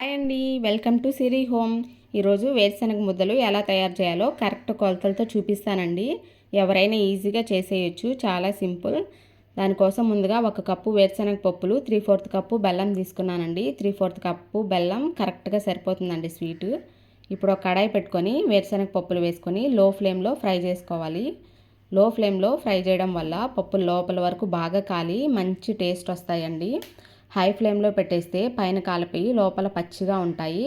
Hi అండి welcome to Siri home. ఈరోజు వేరుశనగ ముద్దలు ఎలా తయారు చేయాలో కరెక్ట్ కొలతలతో చూపిస్తానండి. ఎవరైనా ఈజీగా చేసేయచ్చు చాలా సింపుల్. దానికోసం ముందుగా ఒక కప్పు వేరుశనగ పప్పులు త్రీ ఫోర్త్ కప్పు బెల్లం తీసుకున్నానండి. త్రీ ఫోర్త్ కప్పు బెల్లం కరెక్ట్గా సరిపోతుందండి స్వీటు. ఇప్పుడు ఒక కడాయి పెట్టుకొని వేరుశనగ పప్పులు వేసుకొని లో ఫ్లేమ్లో ఫ్రై చేసుకోవాలి. లో ఫ్లేమ్లో ఫ్రై చేయడం వల్ల పప్పులు లోపల వరకు బాగా కాలి మంచి టేస్ట్ వస్తాయండి. హై ఫ్లేమ్లో పెట్టేస్తే పైన కాలిపోయి లోపల పచ్చిగా ఉంటాయి.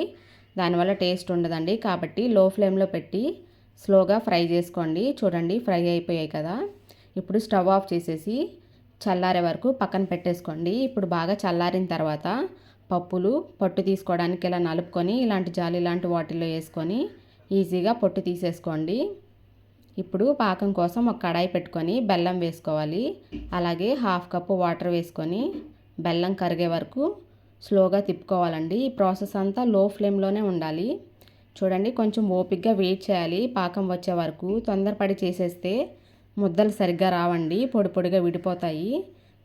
దానివల్ల టేస్ట్ ఉండదండి. కాబట్టి లో ఫ్లేమ్లో పెట్టి స్లోగా ఫ్రై చేసుకోండి. చూడండి ఫ్రై అయిపోయాయి కదా. ఇప్పుడు స్టవ్ ఆఫ్ చేసేసి చల్లారే వరకు పక్కన పెట్టేసుకోండి. ఇప్పుడు బాగా చల్లారిన తర్వాత పప్పులు పొట్టు తీసుకోవడానికి ఇలా నలుపుకొని ఇలాంటి జాలి లాంటి వాటిల్లో వేసుకొని ఈజీగా పొట్టు తీసేసుకోండి. ఇప్పుడు పాకం కోసం ఒక కడాయి పెట్టుకొని బెల్లం వేసుకోవాలి. అలాగే హాఫ్ కప్పు వాటర్ వేసుకొని బెల్లం కరిగే వరకు స్లోగా తిప్పుకోవాలండి. ఈ ప్రాసెస్ అంతా లో ఫ్లేమ్లోనే ఉండాలి. చూడండి కొంచెం ఓపిక్గా వెయిట్ చేయాలి. పాకం వచ్చే వరకు తొందరపడి చేసేస్తే ముద్దలు సరిగ్గా రావండి. పొడి పొడిగా విడిపోతాయి.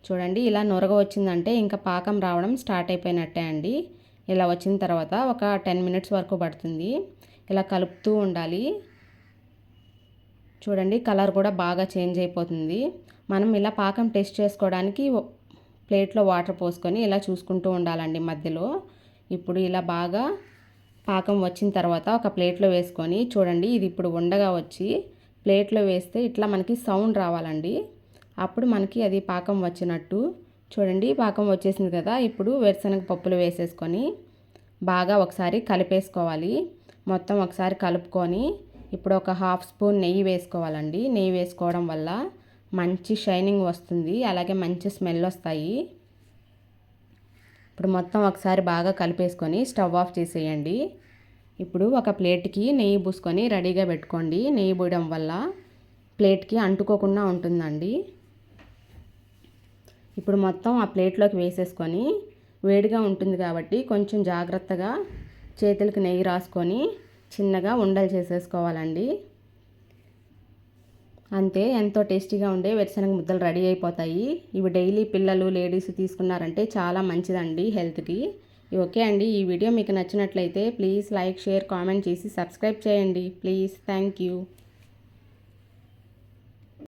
చూడండి ఇలా నొరగ వచ్చిందంటే ఇంకా పాకం రావడం స్టార్ట్ అయిపోయినట్టే అండి. ఇలా వచ్చిన తర్వాత ఒక టెన్ మినిట్స్ వరకు పడుతుంది. ఇలా కలుపుతూ ఉండాలి. చూడండి కలర్ కూడా బాగా చేంజ్ అయిపోతుంది. మనం ఇలా పాకం టెస్ట్ చేసుకోవడానికి ప్లేట్లో వాటర్ పోసుకొని ఇలా చూసుకుంటూ ఉండాలండి మధ్యలో. ఇప్పుడు ఇలా బాగా పాకం వచ్చిన తర్వాత ఒక ప్లేట్లో వేసుకొని చూడండి ఇది ఇప్పుడు ఉండగా వచ్చి ప్లేట్లో వేస్తే ఇట్లా మనకి సౌండ్ రావాలండి. అప్పుడు మనకి అది పాకం వచ్చినట్టు. చూడండి పాకం వచ్చేసింది కదా. ఇప్పుడు వేరుశనగ పప్పులు వేసేసుకొని బాగా ఒకసారి కలిపేసుకోవాలి. మొత్తం ఒకసారి కలుపుకొని ఇప్పుడు ఒక హాఫ్ స్పూన్ నెయ్యి వేసుకోవాలండి. నెయ్యి వేసుకోవడం వల్ల మంచి షైనింగ్ వస్తుంది అలాగే మంచి స్మెల్ వస్తాయి. ఇప్పుడు మొత్తం ఒకసారి బాగా కలిపేసుకొని స్టవ్ ఆఫ్ చేసేయండి. ఇప్పుడు ఒక ప్లేట్కి నెయ్యి పూసుకొని రెడీగా పెట్టుకోండి. నెయ్యి పోయడం వల్ల ప్లేట్కి అంటుకోకుండా ఉంటుందండి. ఇప్పుడు మొత్తం ఆ ప్లేట్లోకి వేసేసుకొని వేడిగా ఉంటుంది కాబట్టి కొంచెం జాగ్రత్తగా చేతులకు నెయ్యి రాసుకొని చిన్నగా ఉండలు చేసేసుకోవాలండి. అంతే ఎంతో టేస్టీగా ఉండే వేరుశనగ ముద్దలు రెడీ అయిపోతాయి. ఇవి డైలీ పిల్లలు లేడీస్ తీసుకున్నారంటే చాలా మంచిదండి హెల్త్కి. ఓకే అండి ఈ వీడియో మీకు నచ్చినట్లయితే ప్లీజ్ లైక్ షేర్ కామెంట్ చేసి సబ్స్క్రైబ్ చేయండి. Please thank you.